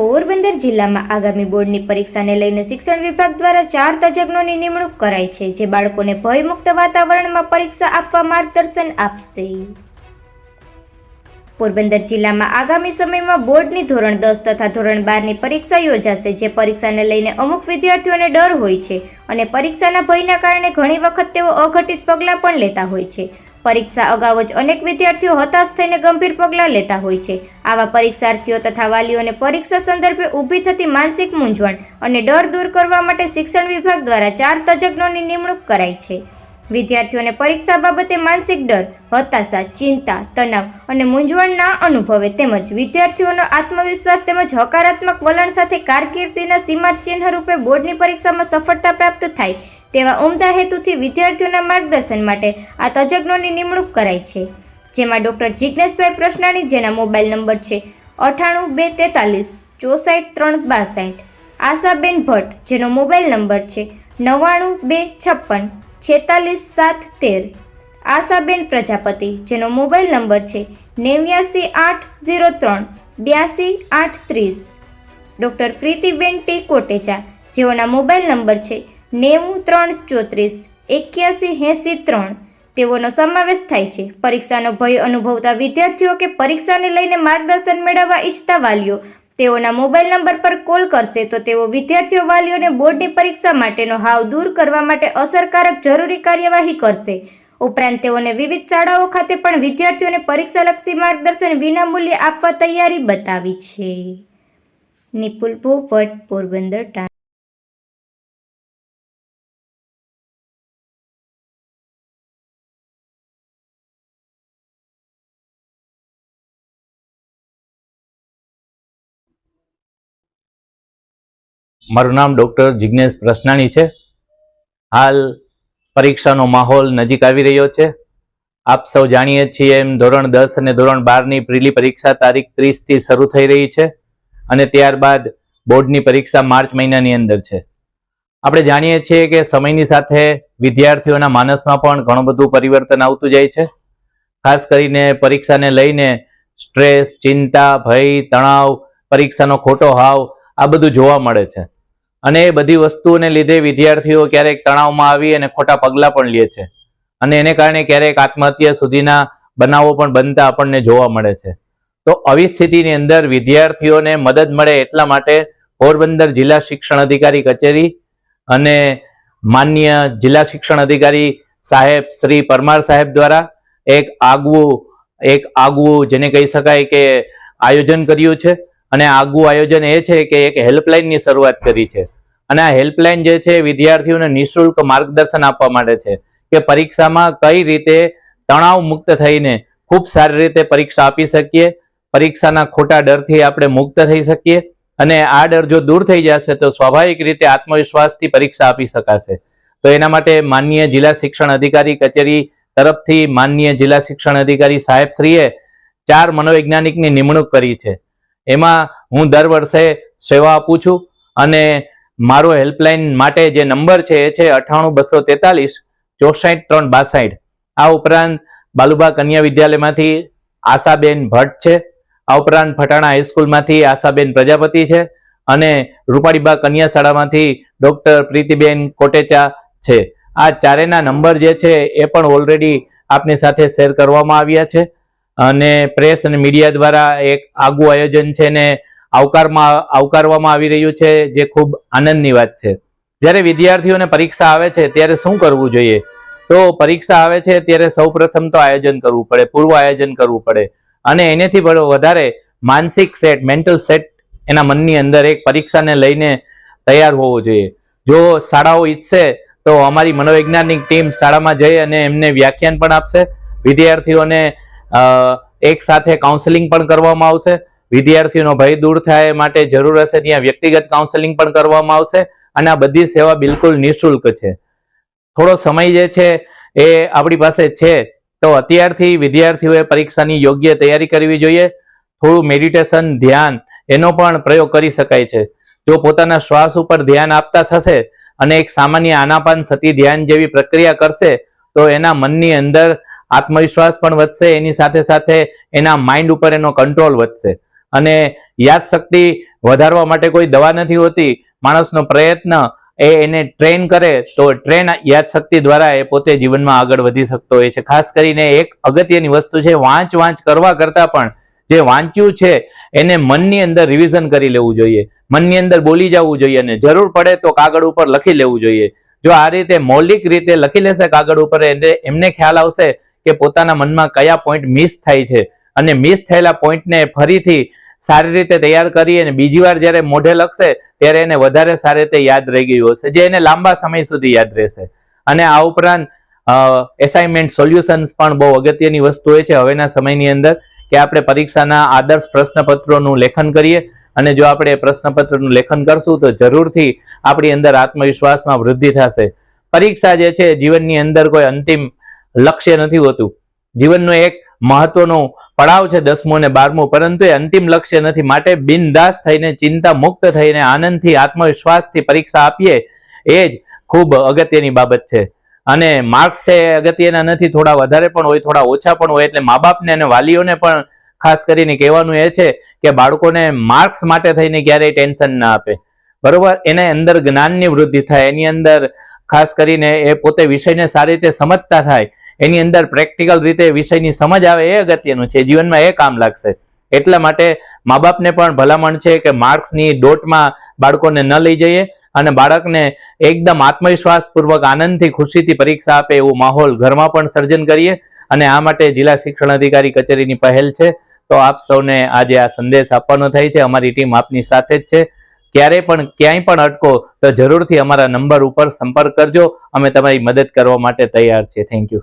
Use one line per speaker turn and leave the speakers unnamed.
પોરબંદર જિલ્લામાં આગામી બોર્ડની પરીક્ષાને લઈને શિક્ષણ વિભાગ દ્વારા ચાર તજજ્ઞોની નિમણૂક કરાઈ છે, જે બાળકોને ભયમુક્ત વાતાવરણમાં પરીક્ષા આપવા માર્ગદર્શન આપશે. પોરબંદર જિલ્લામાં આગામી સમયમાં બોર્ડની ધોરણ દસ તથા ધોરણ બારની પરીક્ષા યોજાશે, જે પરીક્ષાને લઈને અમુક વિદ્યાર્થીઓને ડર હોય છે અને પરીક્ષાના ભયના કારણે ઘણી વખત તેઓ અઘટિત પગલાં પણ લેતા હોય છે. પરીક્ષા અગાઉ જ અનેક વિદ્યાર્થીઓ હતાશ થઈને ગંભીર પગલાં લેતા હોય છે. આવા પરીક્ષાર્થીઓ તથા વાલીઓને પરીક્ષા સંદર્ભે ઊભી થતી માનસિક મૂંઝવણ અને ડર દૂર કરવા માટે શિક્ષણ વિભાગ દ્વારા ચાર તજજ્ઞોની નિમણૂક કરાઈ છે. વિદ્યાર્થીઓને પરીક્ષા બાબતે માનસિક ડર, હતાશા, ચિંતા, તણાવ અને મૂંઝવણ ના અનુભવે તેમજ વિદ્યાર્થીઓનો આત્મવિશ્વાસ તેમજ હકારાત્મક વલણ સાથે કારકિર્દીના સીમાચિહ્ન રૂપે બોર્ડની પરીક્ષામાં સફળતા પ્રાપ્ત થાય તેવા ઉમદા હેતુથી વિદ્યાર્થીઓના માર્ગદર્શન માટે આ તજજ્ઞોની નિમણૂક કરાઈ છે. જેમાં ડૉક્ટર જિજ્ઞેશભાઈ પ્રશ્નાણી, જેના મોબાઈલ નંબર છે અઠાણું બે તેતાલીસ, ચોસાઠ ત્રણ બાસઠ, આશાબેન ભટ્ટ, જેનો મોબાઈલ નંબર છે નવ્વાણું બે છપ્પન, છેતાલીસ સાત તેર, આશાબેન પ્રજાપતિ, જેનો મોબાઈલ નંબર છે નેવ્યાસી આઠ ઝીરો ત્રણ, બ્યાસી આઠ ત્રીસ. ડૉક્ટર પ્રીતિબેન ટી કોટેચા, જેઓના મોબાઈલ નંબર છે નેવું, ત્રણ, ચોત્રીસ, એક્યાસી, એંસી, ત્રણ તેઓનો સમાવેશ થાય છે. પરીક્ષાનો ભય અનુભવતા વિદ્યાર્થીઓ કે પરીક્ષાને લઈને માર્ગદર્શન મેળવવા ઈચ્છતા વાલીઓ, તેઓના મોબાઈલ નંબર પર કોલ કરશે તો તેઓ વિદ્યાર્થીઓ વાલીઓને બોર્ડની પરીક્ષા માટેનો હાવ દૂર કરવા માટે અસરકારક જરૂરી કાર્યવાહી કરશે. ઉપરાંત તેઓને વિવિધ શાળાઓ ખાતે પણ વિદ્યાર્થીઓને પરીક્ષાલક્ષી માર્ગદર્શન વિનામૂલ્યે આપવા તૈયારી બતાવી છે. નિપુલ પોપટ, પોરબંદર
મારું નામ ડૉક્ટર જિજ્ઞેશ પ્રશ્નાણી છે. હાલ પરીક્ષાનો માહોલ નજીક આવી રહ્યો છે. આપ સૌ જાણીએ છીએ એમ ધોરણ દસ અને ધોરણ બારની પ્રીલી પરીક્ષા તારીખ ત્રીસથી શરૂ થઈ રહી છે અને ત્યારબાદ બોર્ડની પરીક્ષા માર્ચ મહિનાની અંદર છે. આપણે જાણીએ છીએ કે સમયની સાથે વિદ્યાર્થીઓના માનસમાં પણ ઘણું બધું પરિવર્તન આવતું જાય છે. ખાસ કરીને પરીક્ષાને લઈને સ્ટ્રેસ, ચિંતા, ભય, તણાવ, પરીક્ષાનો ખોટો હાવ આ બધું જોવા મળે છે. અને એ બધી વસ્તુઓને લીધે વિદ્યાર્થીઓ ક્યારેક તણાવમાં આવી અને ખોટા પગલાં પણ લે છે. અને એને કારણે ક્યારેક આત્મહત્યા સુધીના બનાવો પણ બનતા આપણને જોવા મળે છે. તો આવી સ્થિતિની અંદર વિદ્યાર્થીઓને મદદ મળે એટલા માટે પોરબંદર જિલ્લા શિક્ષણ અધિકારી કચેરી અને માન્ય જિલ્લા શિક્ષણ અધિકારી સાહેબ શ્રી પરમાર સાહેબ દ્વારા એક આગવું એક આગવું જેને કહી શકાય કે આયોજન કર્યું છે. અને આગવું આયોજન એ છે કે એક હેલ્પલાઇનની શરૂઆત કરી છે. અને આ હેલ્પલાઇન જે છે વિદ્યાર્થીઓને નિઃશુલ્ક માર્ગદર્શન આપવા માટે છે કે પરીક્ષામાં કઈ રીતે તણાવ મુક્ત થઈને ખૂબ સારી રીતે પરીક્ષા આપી શકીએ, પરીક્ષાના ખોટા ડરથી આપણે મુક્ત થઈ શકીએ અને આ ડર જો દૂર થઈ જશે તો સ્વાભાવિક રીતે આત્મવિશ્વાસથી પરીક્ષા આપી શકાશે. તો એના માટે માનનીય જિલ્લા શિક્ષણ અધિકારી કચેરી તરફથી માનનીય જિલ્લા શિક્ષણ અધિકારી સાહેબશ્રીએ ચાર મનોવૈજ્ઞાનિકની નિમણૂક કરી છે. એમાં હું દર વર્ષે સેવા આપું છું અને મારો હેલ્પલાઇન માટે જે નંબર છે એ છે અઠ્ઠાણું બસો તેતાલીસ ચોસાઠ ત્રણ બાસાઠ. આ ઉપરાંત બાલુબા કન્યા વિદ્યાલયમાંથી આશાબેન ભટ્ટ છે. આ ઉપરાંત ફટાણા હાઈસ્કૂલમાંથી આશાબેન પ્રજાપતિ છે અને રૂપાળીબા કન્યા શાળામાંથી ડૉક્ટર પ્રીતિબેન કોટેચા છે. આ ચારેના નંબર જે છે એ પણ ઓલરેડી આપની સાથે શેર કરવામાં આવ્યા છે. અને પ્રેસ અને મીડિયા દ્વારા એક આગવું આયોજન છે ને આવકારમાં, આવકારવામાં આવી રહ્યું છે, જે ખૂબ આનંદની વાત છે. જ્યારે વિદ્યાર્થીઓને પરીક્ષા આવે છે, ત્યારે શું કરવું જોઈએ? તો પરીક્ષા આવે છે, ત્યારે સૌપ્રથમ તો આયોજન કરવું પડે, પૂર્વ આયોજન કરવું પડે. અને એનેથી વધારે માનસિક સેટ, મેન્ટલ સેટ એના મનની અંદર એક પરીક્ષાને લઈને તૈયાર હોવો જોઈએ. જો શાળાઓ ઈચ્છશે તો અમારી મનોવૈજ્ઞાનિક ટીમ શાળામાં જઈ અને એમને વ્યાખ્યાન પણ આપશે. વિદ્યાર્થીઓને એક સાથે કાઉન્સેલિંગ પણ કરવામાં આવશે. વિદ્યાર્થીઓનો ભય દૂર થાય માટે જરૂર હશે ત્યાં વ્યક્તિગત કાઉન્સેલિંગ પણ કરવામાં આવશે અને આ બધી સેવા બિલકુલ નિઃશુલ્ક છે. થોડો સમય જે છે એ આપણી પાસે છે તો અત્યારથી વિદ્યાર્થીઓએ પરીક્ષાની યોગ્ય તૈયારી કરવી જોઈએ. થોડું મેડિટેશન ધ્યાન એનો પણ પ્રયોગ કરી શકાય છે. જો પોતાના શ્વાસ ઉપર ધ્યાન આપતા થશે અને એક સામાન્ય આનાપાન સતી ધ્યાન જેવી પ્રક્રિયા કરશે તો એના મનની અંદર આત્મવિશ્વાસ પણ વધશે, એની સાથે સાથે એના માઇન્ડ ઉપર એનો કંટ્રોલ વધશે. અને યાદશક્તિ વધારવા માટે કોઈ દવા નથી હોતી, માણસનો પ્રયત્ન એ એને ટ્રેન કરે, તો ટ્રેન યાદશક્તિ દ્વારા એ પોતે જીવનમાં આગળ વધી શકતો હોય છે. ખાસ કરીને એક અગત્યની વસ્તુ છે, વાંચ વાંચ કરવા કરતાં પણ જે વાંચ્યું છે, એને મનની અંદર રિવિઝન કરી લેવું જોઈએ. મનની અંદર બોલી જવું જોઈએ અને જરૂર પડે તો કાગળ ઉપર લખી લેવું જોઈએ. જો આ રીતે મૌલિક રીતે લખી લેશે, કાગળ ઉપર એને, એમને ખ્યાલ આવશે કે પોતાના મનમાં કયા પોઈન્ટ મિસ થાય છે? અને મિસ થયેલા પોઈન્ટને ફરીથી સારી રીતે તૈયાર કરી અને બીજી વાર જ્યારે મોઢે લખશે, ત્યારે એને વધારે સારી રીતે યાદ રહી ગયું હશે. જે એને લાંબા સમય સુધી યાદ રહેશે. અને આ ઉપરાંત એસાઇનમેન્ટ સોલ્યુશન્સ પણ બહુ અગત્યની વસ્તુ હોય છે હવેના સમયની અંદર, કે આપણે પરીક્ષાના આદર્શ પ્રશ્નપત્રોનું લેખન કરીએ. અને જો આપણે પ્રશ્નપત્રનું લેખન કરશું, તો જરૂરથી આપણી અંદર આત્મવિશ્વાસમાં વૃદ્ધિ થશે. પરીક્ષા જે છે, જીવનની અંદર કોઈ અંતિમ લક્ષ્ય નથી હોતું. જીવનનો એક મહત્વનો પડાવ છે દસમું અને બારમું, પરંતુ એ અંતિમ લક્ષ્ય નથી. માટે બિનદાસ થઈને ચિંતા મુક્ત થઈને, આનંદથી, આત્મવિશ્વાસથી પરીક્ષા આપીએ, એ જ ખૂબ અગત્યની બાબત છે. અને માર્ક્સ એ અગત્યના નથી, થોડા વધારે પણ હોય, થોડા ઓછા પણ હોય, એટલે મા બાપને અને વાલીઓને પણ ખાસ કરીને કહેવાનું એ છે કે બાળકોને માર્ક્સ માટે થઈને ક્યારેય ટેન્શન ના આપે. બરોબર? એને અંદર જ્ઞાનની વૃદ્ધિ થાય. એની અંદર ખાસ કરીને એ પોતે વિષયને સારી રીતે સમજતા થાય. એની અંદર પ્રેક્ટિકલ રીતે વિષયની સમજ આવે એ અગત્યનું છે. જીવનમાં એ કામ લાગશે. એટલા માટે મા બાપને પણ ભલામણ છે કે માર્ક્સની ડોટમાં બાળકોને ન લઈ જઈએ અને બાળકને એકદમ આત્મવિશ્વાસપૂર્વક આનંદથી ખુશીથી પરીક્ષા આપે એવું માહોલ ઘરમાં પણ સર્જન કરીએ. અને આ માટે જિલ્લા શિક્ષણ અધિકારી કચેરીની પહેલ છે. તો આપ સૌને આજે આ સંદેશ આપવાનો થાય છે. અમારી ટીમ આપની સાથે જ છે. ક્યારે પણ ક્યાંય પણ અટકો તો જરૂરથી અમારા નંબર ઉપર સંપર્ક કરજો. અમે તમારી મદદ કરવા માટે તૈયાર છીએ. Thank you